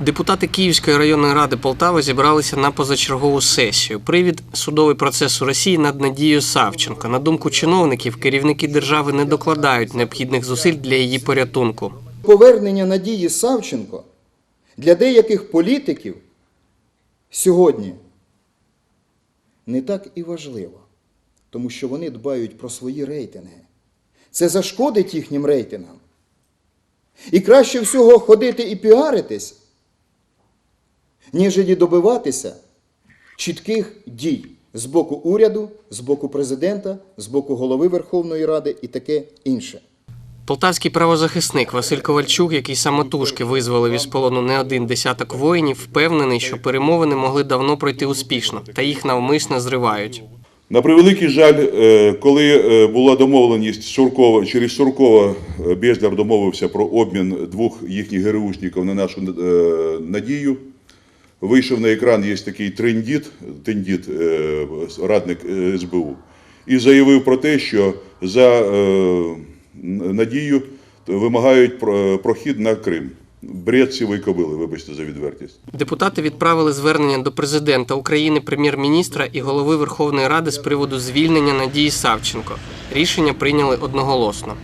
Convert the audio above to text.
Депутати Київської районної ради Полтави зібралися на позачергову сесію. Привід судовий процес у Росії над Надією Савченко. На думку чиновників, керівники держави не докладають необхідних зусиль для її порятунку. Повернення Надії Савченко для деяких політиків сьогодні не так і важливо, тому що вони дбають про свої рейтинги. Це зашкодить їхнім рейтингам. І краще всього ходити і піаритись, ніж добиватися чітких дій з боку уряду, з боку президента, з боку голови Верховної Ради і таке інше. Полтавський правозахисник Василь Ковальчук, який самотужки визволив із полону не один десяток воїнів, впевнений, що перемовини могли давно пройти успішно, та їх навмисно зривають. На превеликий жаль, е, коли е, була домовленість Суркова, через Суркова е, Бездар домовився про обмін двох їхніх ГРУшників на нашу надію. Вийшов на екран, є такий трендіт, тендіт, е, радник е, СБУ, і заявив про те, що за е, надію вимагають про- прохід на Крим. Бред сівої кобили, вибачте за відвертість. Депутати відправили звернення до президента України, прем'єр-міністра і голови Верховної Ради з приводу звільнення Надії Савченко. Рішення прийняли одноголосно.